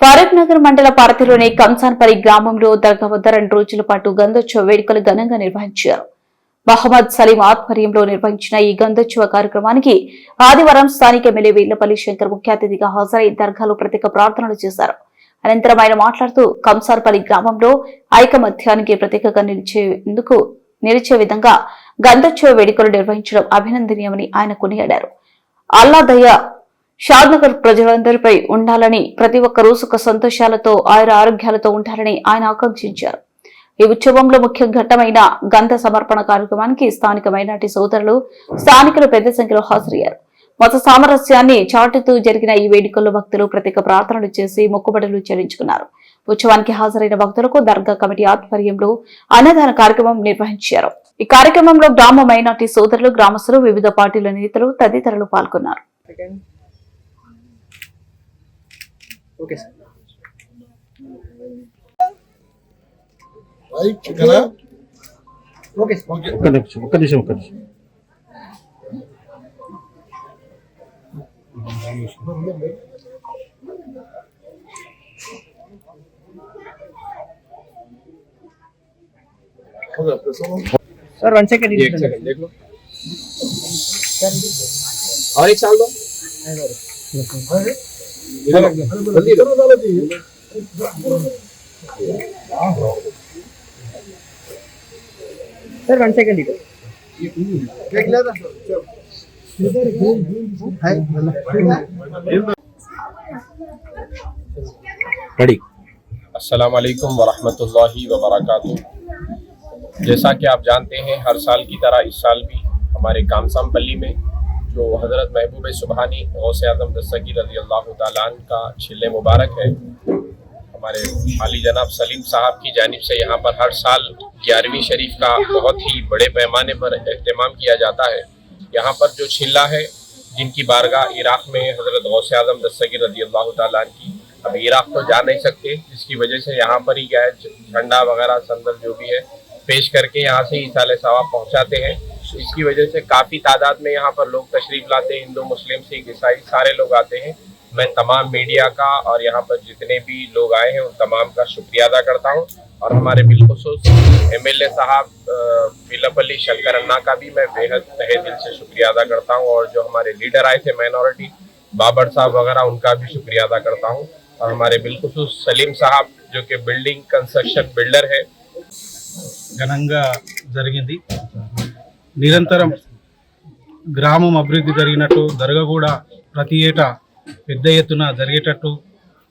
ఫారూక్ నగర్ మండల పారతిలోని కంసాన్పరి గ్రామంలో దర్గా వద్ద రెండు రోజుల పాటు గంధోత్సవ వేడుకలు ఘనంగా నిర్వహించారు. మహమ్మద్ సలీం ఆధ్వర్యంలో నిర్వహించిన ఈ గంధోత్సవ కార్యక్రమానికి ఆదివారం స్థానిక ఎమ్మెల్యే వీళ్ళపల్లి శంకర్ ముఖ్య అతిథిగా హాజరై దర్గాలో ప్రత్యేక ప్రార్థనలు చేశారు. అనంతరం ఆయన మాట్లాడుతూ కంసార్పల్లి గ్రామంలో ఐకమత్యానికి ప్రత్యేకంగా నిలిచేందుకు నిలిచే విధంగా గంధోత్సవ వేడుకలు నిర్వహించడం అభినందనీయమని ఆయన కొనియాడారు. అల్లాదయ్య షాద్నగర్ ప్రజలందరిపై ఉండాలని ప్రతి ఒక్కరూ సుఖ సంతోషాలతో ఆయుర ఆరోగ్యాలతో ఉంటారని ఆయన ఆకాంక్షించారు. ఈ ఉత్సవంలో ముఖ్య ఘట్టమైన గంధ సమర్పణ కార్యక్రమానికి స్థానిక మైనార్టీ సోదరులు స్థానికులు పెద్ద సంఖ్యలో హాజరయ్యారు. మత సామరస్యాన్ని చాటుతూ జరిగిన ఈ వేడుకల్లో భక్తులు ప్రత్యేక ప్రార్థనలు చేసి మొక్కుబడులు చెల్లించుకున్నారు. ఉత్సవానికి హాజరైన భక్తులకు దర్గా కమిటీ ఆధ్వర్యంలో అన్నదాన కార్యక్రమం నిర్వహించారు. ఈ కార్యక్రమంలో గ్రామ మైనార్టీ సోదరులు గ్రామస్తులు వివిధ పార్టీల నేతలు తదితరులు పాల్గొన్నారు. ఓకే సార్ ఓకేనా ఓకే సార్ ఒక్క నిమిషం ఒక్క నిమిషం ఒక్క నిమిషం सर वन सेकंड एक सेकंड देख लो और एक साल दो इधर रख दो जल्दी दो सर वन सेकंड इधर देख ले था రెడీ अस्सलाम वालेकुम वरहमतुल्लाहि वबरकातुहू जैसा कि आप जानते हैं हर साल की तरह इस साल भी हमारे कामसाम पल्ली में जो हज़रत महबूब सुबहानी गौस आज़म दस्तगी रज़ी अल्लाह अन्हु का छिल्ले मुबारक है हमारे हाली जनाब सलीम साहब की जानिब से यहाँ पर हर साल ग्यारहवीं शरीफ का बहुत ही बड़े पैमाने पर अहतमाम किया जाता है। यहाँ पर जो छिल्ला है, जिनकी बारगाह इराक़ में हज़रत गौस आज़म दस्तगी रज़ी अल्लाह की, अब इराक तो जा नहीं सकते, जिसकी वजह से यहाँ पर ही गए झंडा वगैरह, संदल जो भी है, पेश करके यहाँ से ही साले सवाब पहुँचाते हैं। इसकी वजह से काफ़ी तादाद में यहाँ पर लोग तशरीफ़ लाते हैं, हिंदू, मुस्लिम, सिख, ईसाई, सारे लोग आते हैं। मैं तमाम मीडिया का और यहाँ पर जितने भी लोग आए हैं, उन तमाम का शुक्रिया अदा करता हूँ। और हमारे बिलखसूस एम एल ए साहब बिलपल्ली शंकर अन्ना का भी मैं बेहद तहे दिल से शुक्रिया अदा करता हूँ और जो हमारे लीडर आए थे माइनॉरिटी बाबर साहब वगैरह उनका भी शुक्रिया अदा करता हूँ और हमारे बिलखसूस सलीम साहब जो कि बिल्डिंग कंस्ट्रक्शन बिल्डर है ఘనంగా జరిగింది నిరంతరం గ్రామం అభివృద్ధి జరిగినట్టు దర్గా కూడా ప్రతి ఏటా పెద్ద ఎత్తున జరిగేటట్టు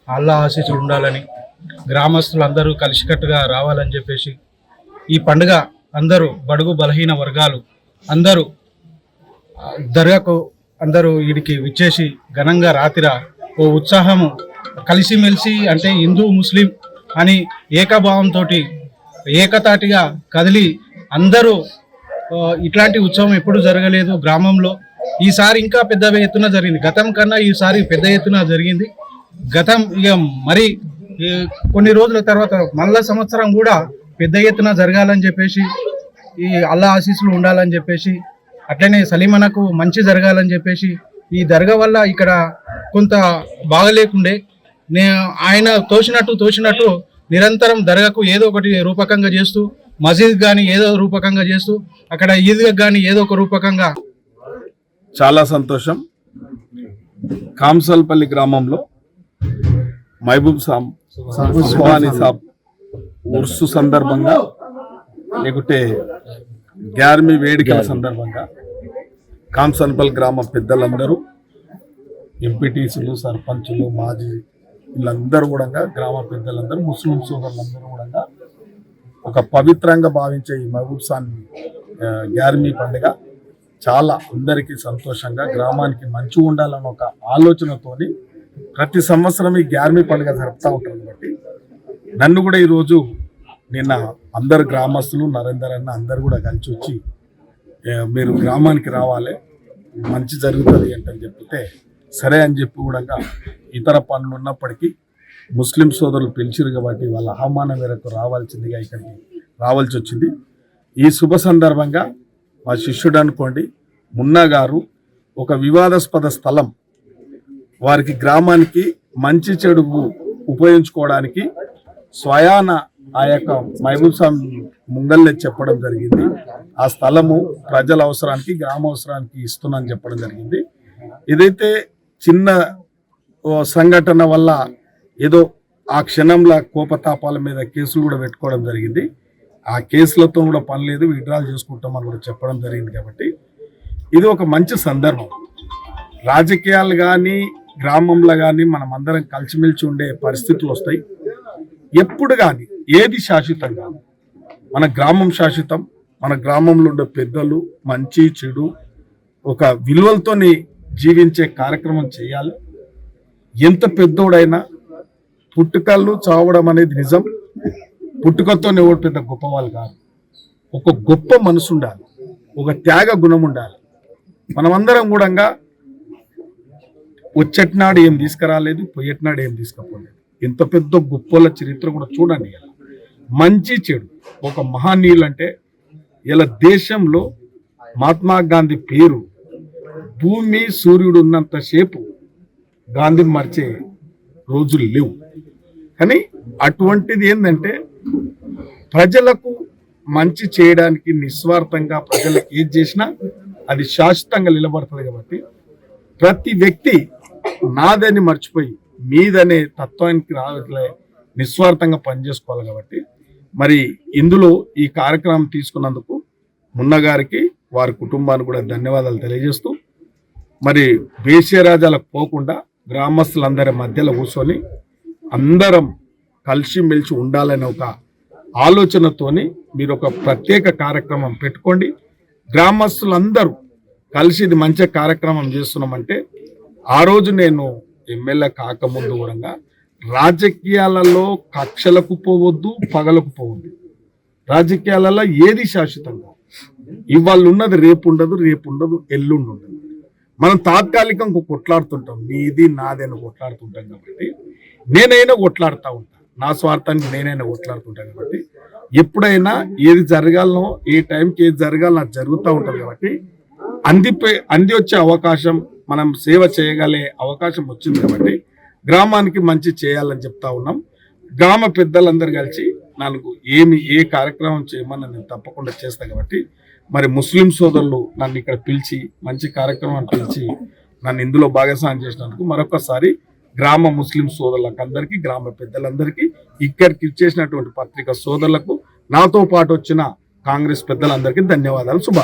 అల్లా ఆశీస్సులు ఉండాలని గ్రామస్తులు అందరూ కలిసికట్టుగా రావాలని చెప్పేసి ఈ పండుగ అందరూ బడుగు బలహీన వర్గాలు అందరూ దర్గాకు అందరూ వీడికి విచ్చేసి ఘనంగా రాతిర ఓ ఉత్సాహము కలిసిమెలిసి అంటే హిందూ ముస్లిం అని ఏకభావంతో ఏకతాటిగా కదిలి అందరూ ఇట్లాంటి ఉత్సవం ఎప్పుడు జరగలేదు గ్రామంలో. ఈసారి ఇంకా పెద్ద ఎత్తున జరిగింది. గతం కన్నా ఈసారి పెద్ద ఎత్తున జరిగింది. గతం ఇక మరి కొన్ని రోజుల తర్వాత మళ్ళా సంవత్సరం కూడా పెద్ద ఎత్తున జరగాలని చెప్పేసి ఈ అల్లా ఆశీస్సులు ఉండాలని చెప్పేసి అట్లనే సలీమనకు మంచి జరగాలని చెప్పేసి ఈ దర్గా వల్ల ఇక్కడ కొంత బాగలేకుండే నే ఆయన తోచినట్టు తోచినట్టు నిరంతరం దర్గాకు ఏదో ఒకటి రూపకంగా చేస్తూ మసీద్ కానీ ఏదో రూపకంగా చేస్తూ అక్కడ ఈద్గా కానీ ఏదో ఒక రూపకంగా చాలా సంతోషం. కాంసల్పల్లి గ్రామంలో మహబూబ్ సాబ్ సుహాని సాబ్ ఉర్సు సందర్భంగా లేకుంటే గ్యార్మి వేడుకల సందర్భంగా కాంసల్పల్లి గ్రామ పెద్దలందరూ ఎంపీటీసీలు సర్పంచులు మాజీ వీళ్ళందరూ కూడా గ్రామ పెద్దలందరూ ముస్లిం సోదరులందరూ కూడా ఒక పవిత్రంగా భావించే ఈ మహబూబ్ సాన్ గ్యార్మీ పండుగ చాలా అందరికీ సంతోషంగా గ్రామానికి మంచి ఉండాలన్న ఒక ఆలోచనతోని ప్రతి సంవత్సరం ఈ గ్యార్మీ పండుగ జరుపుతూ ఉంటాం కాబట్టి నన్ను కూడా ఈరోజు నిన్న అందరు గ్రామస్తులు నరేందర్ అన్న అందరు కూడా కలిసి వచ్చి మీరు గ్రామానికి రావాలి మంచి జరుగుతుంది ఏంటని చెప్తే సరే అని చెప్పి కూడా ఇతర పనులు ఉన్నప్పటికీ ముస్లిం సోదరులు పిలిచిరు కాబట్టి వాళ్ళ ఆహ్వానం మేరకు రావాల్సిందిగా ఇక్కడికి రావాల్సి వచ్చింది. ఈ శుభ సందర్భంగా మా శిష్యుడు అనుకోండి మున్నా గారు ఒక వివాదాస్పద స్థలం వారికి గ్రామానికి మంచి చెడు ఉపయోగించుకోవడానికి స్వయాన ఆ యొక్క మహబూబ్ స్వామి ముంగల్లే చెప్పడం జరిగింది. ఆ స్థలము ప్రజల అవసరానికి గ్రామ అవసరానికి ఇస్తున్నాను చెప్పడం జరిగింది. ఇదైతే చిన్న ఓ సంఘటన వల్ల ఏదో ఆ క్షణంలో కోపతాపాల మీద కేసులు కూడా పెట్టుకోవడం జరిగింది. ఆ కేసులతో కూడా పని లేదు విడ్రాల్ చేసుకుంటామని కూడా చెప్పడం జరిగింది కాబట్టి. ఇది ఒక మంచి సందర్భం. రాజకీయాలు కానీ గ్రామంలో కానీ మనం అందరం కలిసిమెలిసి ఉండే పరిస్థితులు వస్తాయి. ఎప్పుడు కానీ ఏది శాశ్వతం కాదు. మన గ్రామం శాశ్వతం. మన గ్రామంలో ఉండే పెద్దలు మంచి చెడు ఒక విలువలతోని జీవించే కార్యక్రమం చేయాలి. ఎంత పెద్దోడైనా పుట్టుకలు చావడం అనేది నిజం. పుట్టుకతో ఎవరు పెద్ద గొప్పవాళ్ళు కాదు. ఒక గొప్ప మనసు ఉండాలి ఒక త్యాగ గుణం ఉండాలి. మనమందరం కూడా వచ్చేటినాడు ఏం తీసుకురాలేదు పోయేటినాడు ఏం తీసుకుపోలేదు. ఇంత పెద్ద గొప్పల చరిత్ర కూడా చూడండి ఇలా. మంచి చెడు. ఒక మహానీయులు అంటే ఇలా దేశంలో మహాత్మా గాంధీ పేరు భూమి సూర్యుడు ఉన్నంతసేపు గాంధీని మర్చే రోజులు లేవు. కానీ అటువంటిది ఏంటంటే ప్రజలకు మంచి చేయడానికి నిస్వార్థంగా ప్రజలకు ఏది చేసినా అది శాశ్వతంగా నిలబడుతుంది కాబట్టి ప్రతి వ్యక్తి నాదని మర్చిపోయి మీదనే తత్వానికి రావట్లే నిస్వార్థంగా పనిచేసుకోవాలి కాబట్టి. మరి ఇందులో ఈ కార్యక్రమం తీసుకున్నందుకు మున్నగారికి వారి కుటుంబానికి కూడా ధన్యవాదాలు తెలియజేస్తూ మరి వేశ్యరాజాలకు పోకుండా గ్రామస్తులందరి మధ్యలో కూర్చొని అందరం కలిసిమెలిసి ఉండాలనే ఒక ఆలోచనతోని మీరు ఒక ప్రత్యేక కార్యక్రమం పెట్టుకోండి. గ్రామస్తులందరూ కలిసి ఇది మంచి కార్యక్రమం చేస్తున్నామంటే ఆ రోజు నేను ఎమ్మెల్యే కాకముందు కూడా రాజకీయాలలో కక్షలకు పోవద్దు పగలకు పోవద్దు. రాజకీయాలలో ఏది శాశ్వతంగా ఇవాళ ఉన్నది రేపు ఉండదు రేపు ఉండదు ఎల్లుండి ఉండదు. మనం తాత్కాలికంగా కొట్లాడుతుంటాం నీది నాది అని కొట్లాడుతుంటాం కాబట్టి. నేనైనా కొట్లాడుతూ ఉంటాను నా స్వార్థానికి నేనైనా కొట్లాడుతుంటాను కాబట్టి. ఎప్పుడైనా ఏది జరగాలనో ఏ టైంకి ఏది జరగాలో నాకు జరుగుతూ ఉంటుంది కాబట్టి. అందిపోయి అంది వచ్చే అవకాశం మనం సేవ చేయగలే అవకాశం వచ్చింది కాబట్టి గ్రామానికి మంచి చేయాలని చెప్తా ఉన్నాం. గ్రామ పెద్దలందరూ కలిసి నాకు ఏమి ఏ కార్యక్రమం చేయమని నేను తప్పకుండా చేస్తా కాబట్టి మరి ముస్లిం సోదరులు నన్ను ఇక్కడ పిలిచి మంచి కార్యక్రమాన్ని పిలిచి నన్ను ఇందులో భాగస్వామ్యం చేసినందుకు మరొకసారి గ్రామ ముస్లిం సోదరులకు అందరికీ గ్రామ పెద్దలందరికీ ఇక్కడికి ఇచ్చేసినటువంటి పత్రిక సోదరులకు నాతో పాటు వచ్చిన కాంగ్రెస్ పెద్దలందరికీ ధన్యవాదాలు. శుభ